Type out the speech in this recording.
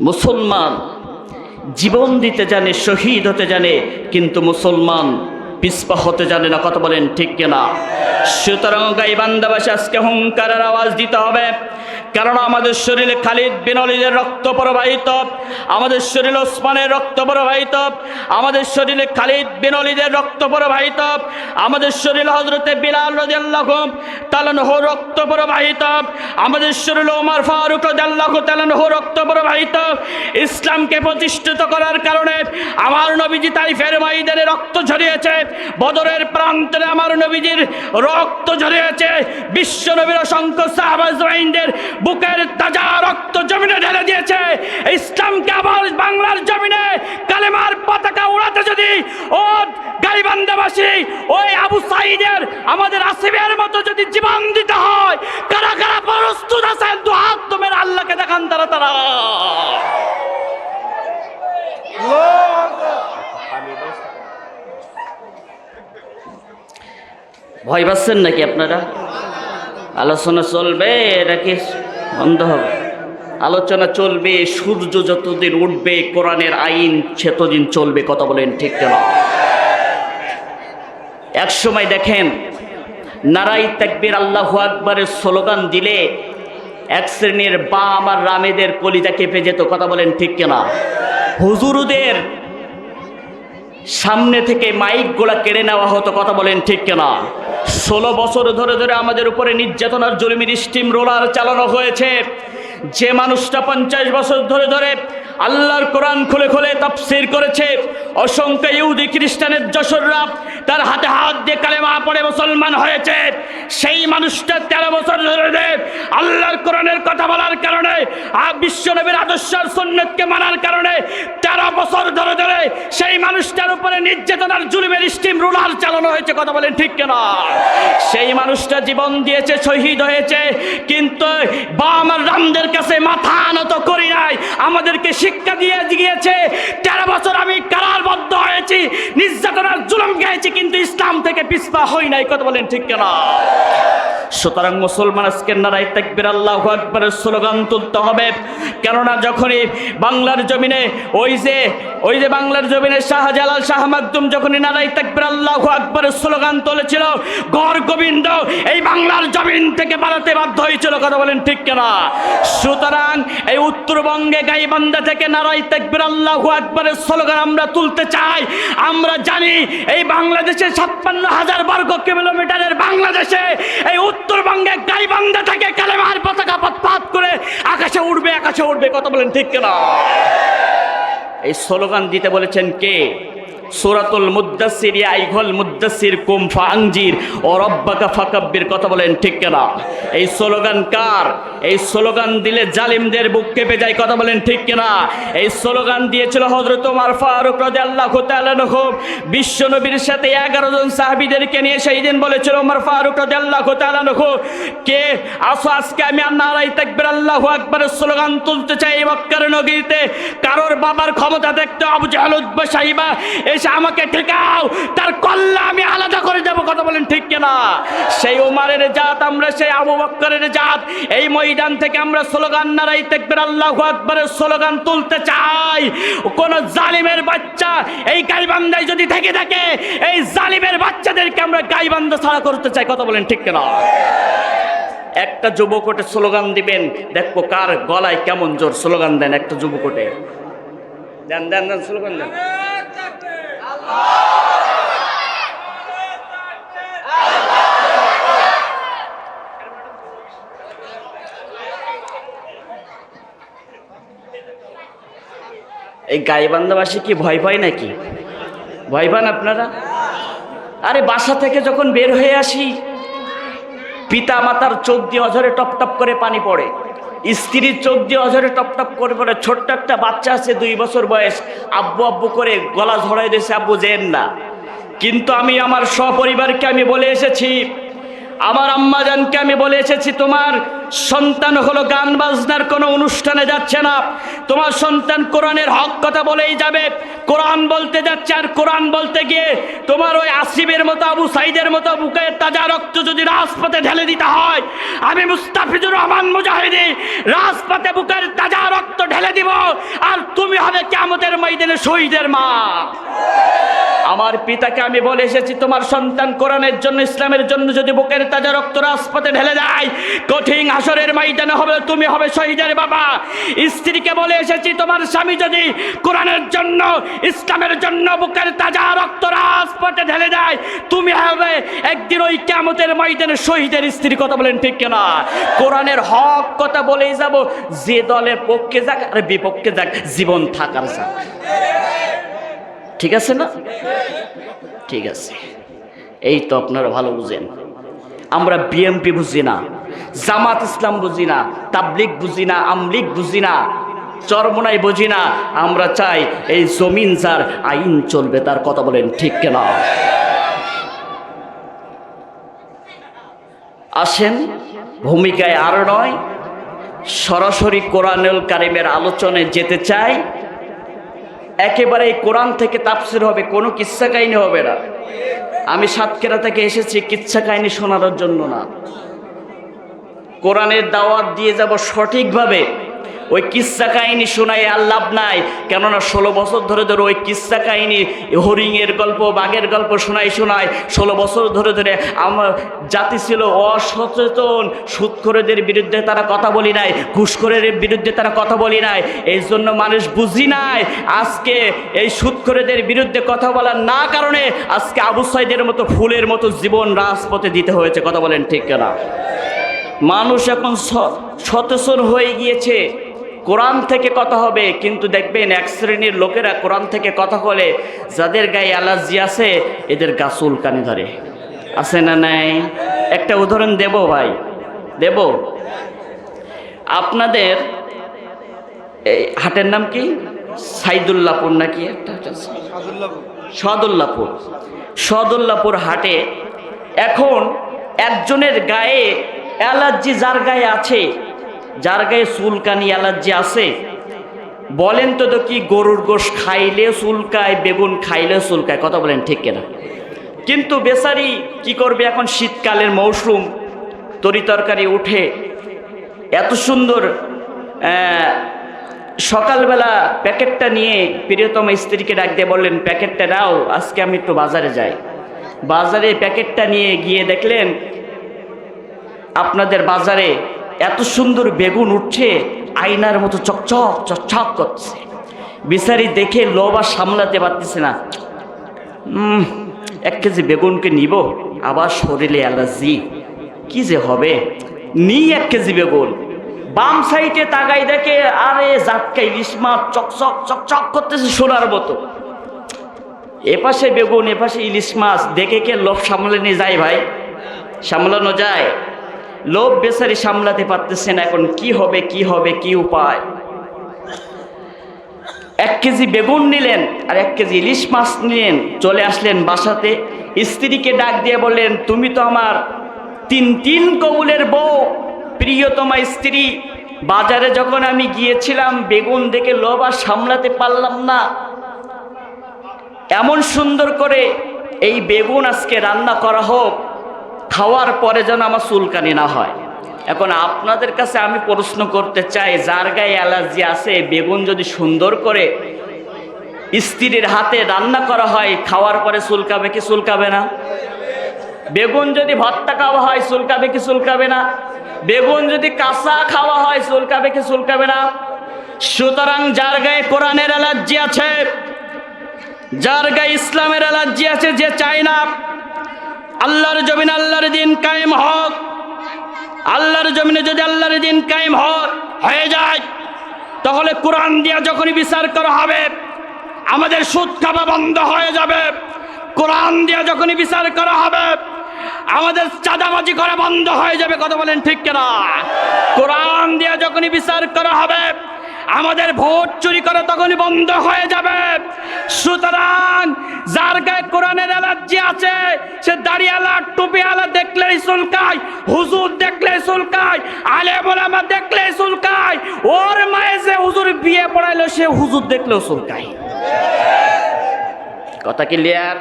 মুসলমান জীবন দিতে জানে, শহীদ হতে জানে, কিন্তু মুসলমান পিসপা হতে জানে না, কথা বলেন ঠিক কিনা? সুতরাং গাইবান্দাবাসী আজকে হুঙ্কারের আওয়াজ দিতে হবে। কারণ আমাদের শরীরে খালিদ বিনলিদের রক্ত প্রবাহিত, আমাদের শরীরে ওসমানের রক্ত প্রবাহিত, আমাদের শরীরে খালিদ বিনলিদের রক্ত প্রবাহিত, আমাদের শরীরে হজরতে বিলাল রাদিয়াল্লাহু তালানহ রক্ত প্রবাহিত, আমাদের শরীরে ওমর ফারুক রাদিয়াল্লাহু তালানহ রক্ত প্রবাহিত। ইসলামকে প্রতিষ্ঠিত করার কারণে আমার নবীজি তাইফের ময়দানে রক্ত ঝরিয়েছে, বদরের প্রান্তরে আমার নবীজির রক্ত ঝরিয়েছে, বিশ্ব নবীর অসংখ্য সাহাবাজদের বুকের তাজা রক্ত জমিনে ঢেলে দিয়েছে। ইসলামকে আবার বাংলার জমিনে কালেমার পতাকা উড়াতে যদি ও গাইবান্দাবাসী ওই আবু সাইদের, আমাদের আসিফের মতো যদি জীবন দিতে হয়, কারা কারা প্রস্তুত আছেন, দু হাত তোমের আল্লাহকে দেখান তারা তারা। ভয় পাচ্ছেন নাকি আপনারা? আলোচনা চলবে নাকি? বন্ধ হবে। আলোচনা চলবে, সূর্য যতদিন উঠবে, কোরআনের আইন সেতদিন চলবে, কথা বলেন ঠিক কেন? এক সময় দেখেন, নারাই তাকবীর আল্লাহ আকবরের স্লোগান দিলে এক শ্রেণির বা আমার রামেদের কলিজা কেঁপে যেত, কথা বলেন ঠিক কেনা? হুজুরুদের সামনে থেকে মাইকগুলা কেড়ে নেওয়া হতো, কথা বলেন ঠিক কেনা? ষোলো বছর ধরে ধরে আমাদের উপরে নির্যাতনার জুলুমির স্টিম রোলার চালানো হয়েছে। যে মানুষটা পঞ্চাশ বছর ধরে ধরে আল্লাহর কোরআন খুলে খুলে তাফসির করেছে, অসংখ্য ইহুদি খ্রিস্টানের যশোররা তার হাতে হাত দিয়ে কালেমা পড়ে মুসলমান হয়েছে। সেই মানুষটা তেরো বছর ধরে আল্লাহর কোরআনের কথা বলার কারণে বিশ্বনবীর আদর্শ আর সুন্নতকে মানার কারণে তেরো বছর ধরে ধরে সেই মানুষটার উপরে নির্যাতনার জুলুমের স্টিম রুলার চালানো হয়েছে, কথা বলেন ঠিক কেনা? সেই মানুষটা জীবন দিয়েছে, শহীদ হয়েছে, কিন্তু বা আমার রামদের কাছে মাথা নত করি নাই। আমাদেরকে শিক্ষা দিয়ে গিয়েছে তেরো বছর আমি কারারবদ্ধ হয়েছি, নির্যাতনার জুলুম গেয়েছি কিন্তু ইসলাম থেকে পিছপা হই নাই, কথা বলেন ঠিক কেনা? সুতরাং মুসলমান আজকে নারাই তাকবির, আল্লাহ আকবরের স্লোগান তুলতে হবে। কেননা যখনই বাংলার জমিনে ওই যে ওই যে বাংলার জমিনের শাহজালাল শাহ মাকদুম যখনই নারাই তাকবির আল্লাহ আকবরের স্লোগান তুলেছিল, গড় গোবিন্দ এই বাংলার জমিন থেকে পালাতে বাধ্য হয়েছিল, কথা বলেন ঠিক কেনা? সুতরাং এই উত্তরবঙ্গে গাইবান্ধা থেকে নারাই তাকবির আল্লাহ আকবরের স্লোগান আমরা তুলতে চাই। আমরা জানি এই বাংলাদেশের ছাপ্পান্ন হাজার বর্গ কিলোমিটারের বাংলাদেশে এই উত্তরবঙ্গে গাইবান্ধা থেকে কালেমার পতাকা পথ করে আকাশে উঠবে আকাশে উঠবে কথা বলেন ঠিক কেনা? এই স্লোগান দিতে বলেছেন কে? সুরাতুল মুদাসির আইঘল মুদাসির কুম ও রব্বাকা ফাকাব্বির, কথা বলেন ঠিক কেনা? এই স্লোগান কার? এই স্লোগান দিলে জালিমদের বুক কেঁপে যায়, কথা বলেন ঠিক কেনা? এই স্লোগান দিয়েছিল হজরত ওমর ফারুক রাদিয়াল্লাহু তাআলা নহু বিশ্ব নবীর সাথে এগারো জন সাহাবীদেরকে নিয়ে সেই দিন বলেছিল ওমর ফারুক তাআলা নহু কে আসো আজকে আমি নারাই তাকবীর, আল্লাহু আকবারের স্লোগান তুলতে চাই মক্কার নগরীতে। কারোর বাবার ক্ষমতা দেখতে আবু জাহল উদ্বা সাহিবা এসে আমাকে ঠেকাও। তার কল্লা আমি আলাদা করে যাব কথা বলেন ঠিক কিনা? সেই উমারের জাত আমরা, সেই আবু বক্করের জাত। এই ময়দান থেকে আমরা স্লোগান নারাই তাকবীর আল্লাহু আকবারের স্লোগান তুলতে চাই। কোন জালিমের বাচ্চা এই গাইবান্ধায় যদি থেকে থাকে, এই জালিমের বাচ্চাদেরকে আমরা গাইবান্ধা ছাড়া করতে চাই। কথা বলেন ঠিক কিনা? একটা যুবকোটে স্লোগান দিবেন, দেখব কার গলায় কেমন জোর স্লোগান দেন একটা যুবকোটে। দেন দেন দেন, স্লোগান দেন। এই গাইবান্ধাবাসী কি ভয় পায় নাকি? ভয় পান আপনারা? আরে বাসা থেকে যখন বের হয়ে আসি পিতা মাতার চোখ দিয়ে অঝরে টপ টপ করে পানি পড়ে। স্ত্রীর চোখ দিয়ে অঝরে টপ টপ করে পড়ে ছোট্ট একটা বাচ্চা আছে, দুই বছর বয়স। আব্বু আব্বু করে গলা ঝড়াই দিয়েছে, আব্বু, যেন না। কিন্তু আমি আমার সপরিবারকে আমি বলে এসেছি আমার আম্মাজানকে আমি বলে এসেছি, তোমার সন্তান হলো গান বাজনার কোনো অনুষ্ঠানে যাচ্ছে না। তোমার সন্তান কোরআনের হক কথা বলেই যাবে। কোরআন বলতে যাচ্ছে আর কোরআন বলতে গিয়ে তোমার ওই আসিবের মতো আবু সাইদের মতো বুকের তাজা রক্ত যদি রাজপথে ঢেলে দিতে হয়, আমি মুস্তাফিজুর রহমান মুজাহিদি, রাজপথে বুকের তাজা রক্ত ঢেলে দিব। আর তুমি হবে কেমতের ময়দানে শহীদের মা। আমার পিতাকে আমি বলে এসেছি, তোমার সন্তান কোরআনের জন্য, ইসলামের জন্য যদি বুকের তাজা রক্ত রাজপথে ঢেলে দেয়, কঠিন আসরের ময়দানে হবে, তুমি হবে শহীদের বাবা। স্ত্রীকে বলে এসেছি, তোমার স্বামী যদি কোরআনের জন্য, ইসলামের জন্য বুকের তাজা রক্ত রাজপথে ঢেলে দেয়, তুমি হবে একদিন ওই কেমতের ময়দানে শহীদের স্ত্রী কথা বলেন ঠিক কিনা? কোরআনের হক কথা বলেই যাব, যে দলের পক্ষে যাক আর বিপক্ষে যাক, জীবন থাকার যাক। ঠিক আছে না? ঠিক আছে। এই তো আপনারা ভালো বুঝেন। আমরা বিএমপি বুঝি না, জামাত ইসলাম বুঝি না তাবলিক বুঝি না আমলিক বুঝি না, চরমনাই বুঝি না। আমরা চাই এই জমিন যার আইন চলবে, তার কথা বলেন ঠিক কেনা? আসেন, ভূমিকায় আর নয়, সরাসরি কোরআনুল কারিমের আলোচনায় যেতে চাই। একেবারে এই কোরআন থেকে তাপসির হবে, কোনো কিচ্ছা কাহিনী হবে না। আমি সাতক্ষেরা থেকে এসেছি কিচ্ছা কাহিনী শোনানোর জন্য না। কোরআনের দাওয়াত দিয়ে যাব সঠিকভাবে। ওই কিস্সা কাহিনী শোনাই আর লাভ নাই। কেননা ষোলো বছর ধরে ধরে ওই কিস্সা কাহিনী, হরিণের গল্প, বাঘের গল্প শোনাই শোনায়। ষোলো বছর ধরে ধরে আমার জাতি ছিল অসচেতন। সুৎখরেদের বিরুদ্ধে তারা কথা বলি নাই, ঘুষখোরের বিরুদ্ধে তারা কথা বলি নাই। এই জন্য মানুষ বুঝি নাই, আজকে এই সুৎখরেদের বিরুদ্ধে কথা বলার না কারণে আজকে আবু সাইদের মতো ফুলের মতো জীবন রাজপথে দিতে হয়েছে। কথা বলেন ঠিক কেনা? মানুষ এখন সচেতন হয়ে গিয়েছে। কোরআন থেকে কথা হবে, কিন্তু দেখবেন এক শ্রেণির লোকেরা কোরআন থেকে কথা বলে, যাদের গায়ে অ্যালার্জি আছে, এদের গা চুলকানি ধরে। আছে না নাই? একটা উদাহরণ দেব ভাই, দেব? আপনাদের এই হাটের নাম কি? সাইদুল্লাপুর নাকি একটা? সদুল্লাপুর। সদুল্লাপুর হাটে এখন একজনের গায়ে অ্যালার্জি যার গায়ে আছে যার গায়ে চুলকানি অ্যালার্জি আছে? বলেন তো তো কি গরুর গোশ খাইলে চুলকায়, বেগুন খাইলে চুলকায়, কথা বলেন ঠিক কিনা? কিন্তু বেচারি কি করবে এখন? শীতকালের মৌসুম, তরি তরকারি উঠে, এত সুন্দর সকালবেলা প্যাকেটটা নিয়ে প্রিয়তম স্ত্রীকে ডাক দিয়ে বললেন, প্যাকেটটা দাও আজকে আমি একটু বাজারে যাই। বাজারে প্যাকেটটা নিয়ে গিয়ে দেখলেন, আপনাদের বাজারে এত সুন্দর বেগুন উঠছে, আয়নার মতো চকচক চকচক করছে। বিচারি দেখে আর সামলাতে পারতেছে না। এক কেজি বেগুনকে নিব, আবার শরীরে অ্যালার্জি। কি যে হবে? নি এক কেজি বেগুন। বাম সাইডে তাকাই দেখে, আরে জাটকা ইলিশ মাছ চকচক চকচক করতেছে সোনার মতো। এপাশে বেগুন এপাশে ইলিশ মাছ, দেখে কে লোভ সামলানো যায় ভাই? সামলানো যায়? লোভ বেচারি সামলাতে পারতেছে না, এখন কি হবে কি হবে, কি উপায়? এক কেজি বেগুন নিলেন আর এক কেজি ইলিশ মাছ নিলেন, চলে আসলেন বাসাতে। স্ত্রীকে ডাক দিয়ে বললেন, তুমি তো আমার তিন তিন কবুলের বউ, প্রিয়তমা স্ত্রী। বাজারে যখন আমি গিয়েছিলাম, বেগুন দেখে লোভ আর সামলাতে পারলাম না। এমন সুন্দর করে এই বেগুন আজকে রান্না করা হোক খাওয়ার পরে যেন আমার চুলকানি না হয়। এখন আপনাদের কাছে আমি প্রশ্ন করতে চাই, যার গায়ে অ্যালার্জি আছে, বেগুন যদি সুন্দর করে স্ত্রীর হাতে রান্না করা হয়, খাওয়ার পরে চুলকাবে কি চুলকাবে না? বেগুন যদি ভর্তা খাওয়া হয়, চুলকাবে কি চুলকাবে না? বেগুন যদি কাঁচা খাওয়া হয়, চুলকাবে কি চুলকাবে না? সুতরাং যার গায়ে কোরআনের অ্যালার্জি আছে, যার গায়ে ইসলামের অ্যালার্জি আছে, যে চায় না আল্লাহর জমিন আল্লাহর দিন কায়েম হক। আল্লাহর জমিনে যদি আল্লাহর দিন কায়েম হয়ে যায়। তাহলে কোরআন দিয়ে যখনই বিচার করা হবে, আমাদের সুদ খাওয়া বন্ধ হয়ে যাবে। কোরআন দিয়ে যখনই বিচার করা হবে, আমাদের চাঁদাবাজি করা বন্ধ হয়ে যাবে। কথা বলেন ঠিক কিনা? কোরআন দিয়ে যখনই বিচার করা হবে আমাদের ভোট চুরি করা তখনই বন্ধ হয়ে যাবে। সুতরাং যার গায়ে কোরআনের অ্যালার্জি আছে, সে দাড়িয়ালা টুপিওয়ালা দেখলেই চুলকায়, হুজুর দেখলেই চুলকায়, আলে বলামা দেখলেই চুলকায়, ওর মায়ে যে হুজুর বিয়ে পড়াইলো, সে হুজুর দেখলেও চুলকায়। কথা ক্লিয়ার